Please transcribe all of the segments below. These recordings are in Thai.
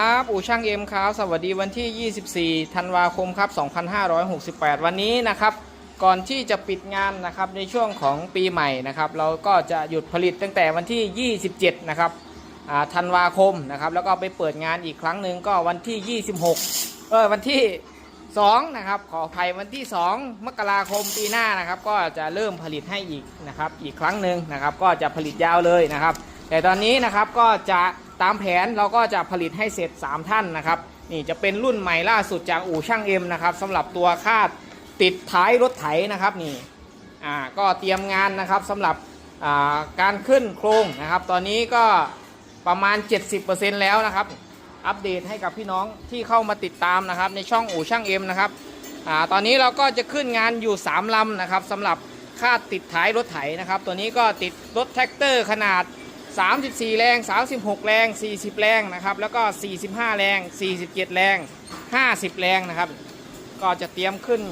ครับอู่ช่างเอ็มครับสวัสดีวันที่ 24 ธันวาคมครับ 2568 วันนี้นะครับ ก่อนที่จะปิดงานนะครับในช่วงของปีใหม่นะครับ เราก็จะหยุดผลิตตั้งแต่วันที่ 27 นะครับธันวาคมนะครับ แล้วก็ไปเปิดงานอีกครั้งหนึ่งก็วันที่ 26 เออวันที่ 2 นะครับ ขออภัยวันที่ 2 มกราคมปีหน้านะครับ ก็จะเริ่มผลิตให้อีกนะครับ อีกครั้งหนึ่งนะครับ ก็จะผลิตยาวเลยนะครับ แต่ตอนนี้นะครับก็จะ ตามแผนเราก็จะผลิตให้เสร็จ 3 ท่านนะครับ นี่จะเป็นรุ่นใหม่ล่าสุดจากอู่ช่างเอ็มนะครับสำหรับตัวคาดติดท้ายรถไถนะครับนี่อ่าก็เตรียมงานนะครับสำหรับอ่าการขึ้นโครงนะครับ ตอนนี้ก็ประมาณ 70%แล้วนะครับ อัปเดตให้กับพี่น้องที่เข้ามาติดตามนะครับ ในช่องอู่ช่างเอ็มนะครับอ่าตอนนี้เราก็จะขึ้นงานอยู่ 3ลำนะครับสำหรับคาดติดท้ายรถไถนะครับ ตัวนี้ก็ติดรถแท็กเตอร์ขนาด 34 แรง 36 แรง 40 แรงนะครับ แล้วก็ 45 แรง 47 แรง 50 แรงนะครับ ก็จะเตรียมขึ้น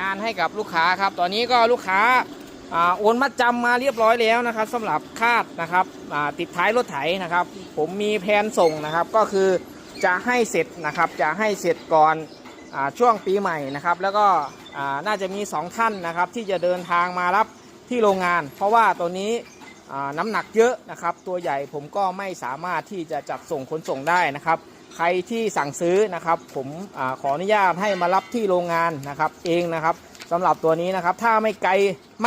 งานให้กับลูกค้าครับ ตอนนี้ก็ลูกค้าอ่าโอนมัดจำมาเรียบร้อยแล้วนะครับสำหรับคาดนะครับติดท้ายรถไถนะครับ ผมมีแผนส่งนะครับ ก็คือจะให้เสร็จนะครับ จะให้เสร็จก่อนอช่วงปีใหม่นะครับ แล้วก็น่าจะมี 2 ท่านนะครับ ที่จะเดินทางมารับที่โรงงาน เพราะว่าตัวนี้ น้ำหนักเยอะนะครับ ตัวใหญ่ผมก็ไม่สามารถที่จะจัดส่งขนส่งได้นะครับ ใครที่สั่งซื้อนะครับ ผมอขออนุญาตให้มารับที่โรงงานนะครับ เองนะครับสำหรับตัวนี้นะครับ ถ้าไม่ไกล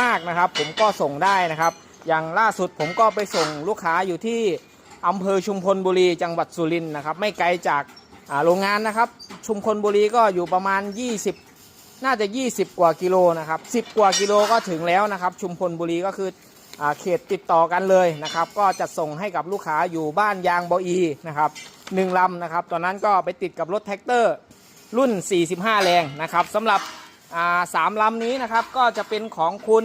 มากนะครับ ผมก็ส่งได้นะครับ อย่างล่าสุดผมก็ไปส่งลูกค้าอยู่ที่อำเภอชุมพลบุรีจังหวัดสุรินทร์นะครับ ไม่ไกลจากโรงงานนะครับ ชุมพลบุรีก็อยู่ประมาณ 20 น่าจะ 20 กว่ากิโลนะครับ 10 กว่ากิโลก็ถึงแล้วนะครับ ชุมพลบุรีก็คือ เขตติดต่อกันเลยนะครับ ก็จะส่งให้กับลูกค้าอยู่บ้านยางบอีนะครับหนึ่งลำนะครับตอนนั้นก็ไปติดกับรถแท็กเตอร์รุ่น 45 แรงนะครับสำหรับสามลำนี้นะครับก็จะเป็นของคุณ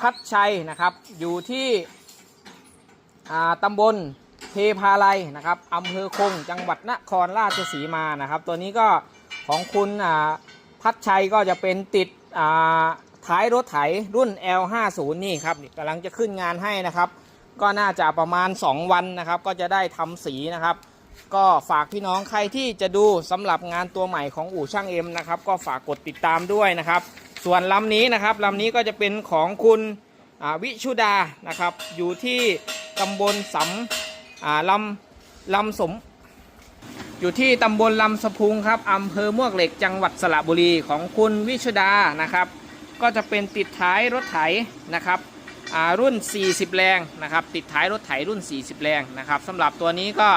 พัดชัยนะครับ อยู่ที่ตำบลเทพาลัยนะครับอำเภอคงจังหวัดนครราชสีมานะครับ ตัวนี้ก็ของคุณพัดชัยก็จะเป็นติด ท้ายรถไถรุ่น L50 นี่ครับกำลังจะขึ้นงานให้นะครับ ก็น่าจะประมาณ 2 วันนะครับ ก็จะได้ทำสีนะครับ ก็ฝากพี่น้องใครที่จะดูสำหรับงานตัวใหม่ของอู่ช่างเอ็มนะครับ ก็ฝากกดติดตามด้วยนะครับ ส่วนลำนี้นะครับลำนี้ก็จะเป็นของคุณวิชุดานะครับ อยู่ที่ตำบลสำลำลำสมอยู่ที่ตำบลลำสะพุงครับอำเภอมวกเหล็กจังหวัดสระบุรีของคุณวิชุดานะครับ ก็จะเป็นติดท้ายรถไถนะครับอ่ารุ่น 40 แรงนะครับ ติดท้ายรถไถรุ่น 40 แรงนะครับสำหรับตัวนี้ก็